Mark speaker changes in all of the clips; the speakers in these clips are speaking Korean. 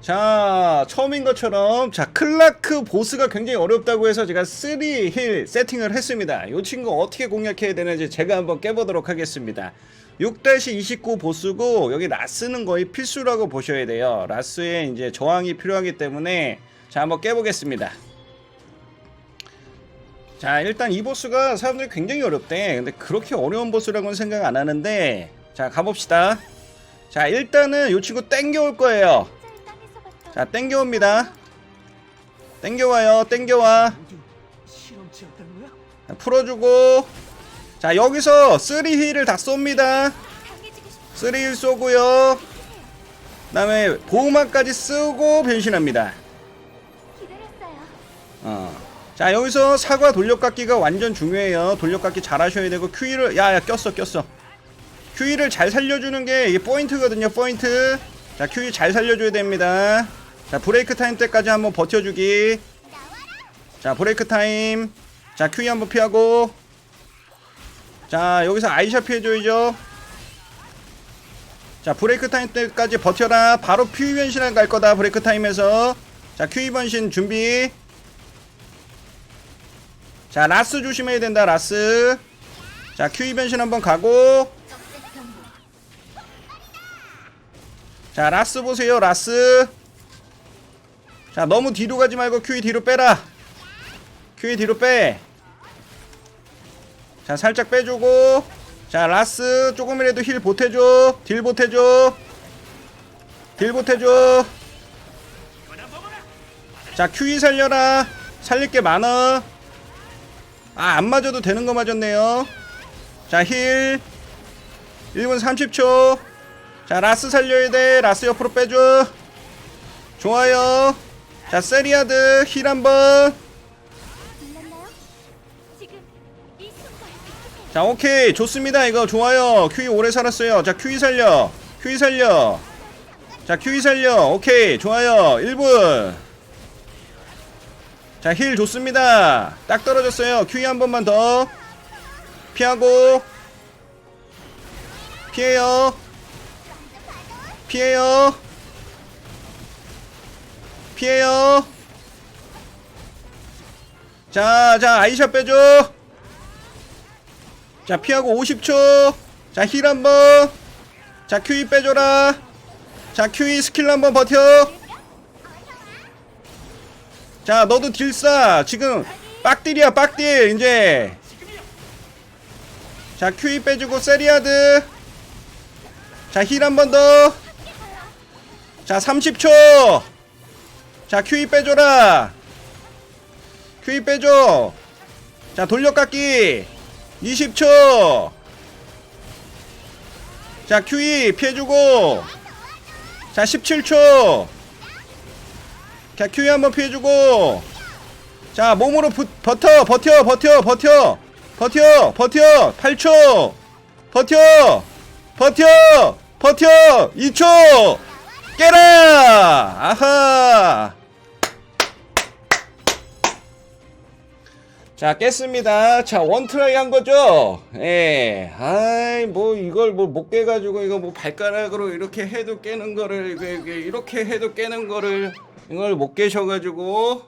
Speaker 1: 자 처음인 것처럼 자 클라크 보스가 굉장히 어렵다고 해서 제가 3힐 세팅을 했습니다. 이 친구 어떻게 공략해야 되는지 제가 한번 깨보도록 하겠습니다. 6-29 보스고 여기 라스는 거의 필수라고 보셔야 돼요. 라스에 이제 저항이 필요하기 때문에 자 한번 깨보겠습니다. 자 일단 이 보스가 사람들이 굉장히 어렵대. 근데 그렇게 어려운 보스라고는 생각 안 하는데 자 가봅시다. 자 일단은 이 친구 땡겨올 거예요 자 땡겨옵니다. 땡겨와요 땡겨와? 자, 풀어주고. 자 여기서 3힐을 다 쏩니다. 3힐 쏘고요. 그 다음에 보호막까지 쓰고 변신합니다. 어. 자 여기서 사과 돌려깎기가 완전 중요해요. 돌려깎기 잘 하셔야 되고 QE를 야야 꼈어 꼈어. QE를 잘 살려주는 게 이게 포인트거든요 포인트. 자 QE 잘 살려줘야 됩니다 자 브레이크 타임 때까지 한번 버텨주기. 자 브레이크 타임. 자 QE 한번 피하고. 자 여기서 아이샤 피해줘야죠. 자 브레이크 타임 때까지 버텨라. 바로 QE 변신을 갈 거다 브레이크 타임에서. 자 QE 변신 준비. 자 라스 조심해야 된다 라스. 자 QE 변신 한번 가고. 자 라스 보세요 라스 자 너무 뒤로 가지 말고 QE 뒤로 빼라. QE 뒤로 빼자 살짝 빼주고. 자 라스 조금이라도 힐 보태줘. 딜 보태줘. 딜 보태줘. 자 QE 살려라. 살릴 게 많아. 아 안 맞아도 되는 거 맞았네요. 자힐. 1분 30초. 자 라스 살려야 돼. 라스 옆으로 빼줘. 좋아요 자 세리아드 힐 한번. 자 오케이. 좋습니다. 이거 좋아요. 큐이 오래 살았어요. 자 큐이 살려. 큐이 살려. 자 큐이 살려. 오케이. 좋아요. 1분. 자 힐 좋습니다. 딱 떨어졌어요. 큐이 한 번만 더. 피하고. 피해요. 피해요 피해요. 자자 아이샷 빼줘. 자 피하고 50초. 자 힐 한번. 자 QE 빼줘라. 자 QE 스킬 한번 버텨. 자 너도 딜싸 지금 빡딜이야 빡딜 이제. 자 QE 빼주고 세리아드. 자 힐 한 번 더. 자 30초 자 QE 빼줘라. QE 빼줘. 자 돌려깎기. 20초. 자 QE 피해주고. 자 17초. 자 QE 한번 피해주고. 자 몸으로 부, 버텨 버텨 버텨 버텨. 버텨 버텨. 8초. 버텨 버텨 버텨. 2초 깨라! 아하! 자 깼습니다. 자 원트라이 한 거죠? 예. 아이 뭐 이걸 뭐 못 깨가지고 이거 뭐 발가락으로 이렇게 해도 깨는 거를 이렇게 해도 깨는 거를 이걸 못 깨셔가지고.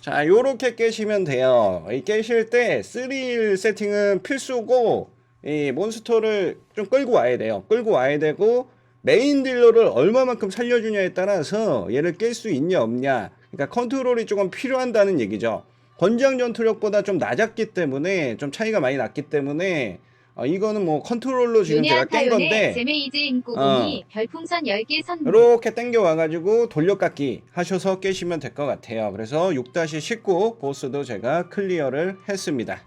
Speaker 1: 자 요렇게 깨시면 돼요. 이 깨실 때 3일 세팅은 필수고 이 몬스터를 좀 끌고 와야 돼요. 끌고 와야 되고 메인 딜러를 얼마만큼 살려주냐에 따라서 얘를 깰 수 있냐 없냐 그러니까 컨트롤이 조금 필요한다는 얘기죠 권장 전투력보다 좀 낮았기 때문에 좀 차이가 많이 났기 때문에 어, 이거는 뭐 컨트롤로 지금 제가 깬 건데
Speaker 2: 타요네 제메이즈 인꼬공이 별풍선 10개 선물
Speaker 1: 이렇게 땡겨 와가지고 돌려깎기 하셔서 깨시면 될 것 같아요. 그래서 6-19 보스도 제가 클리어를 했습니다.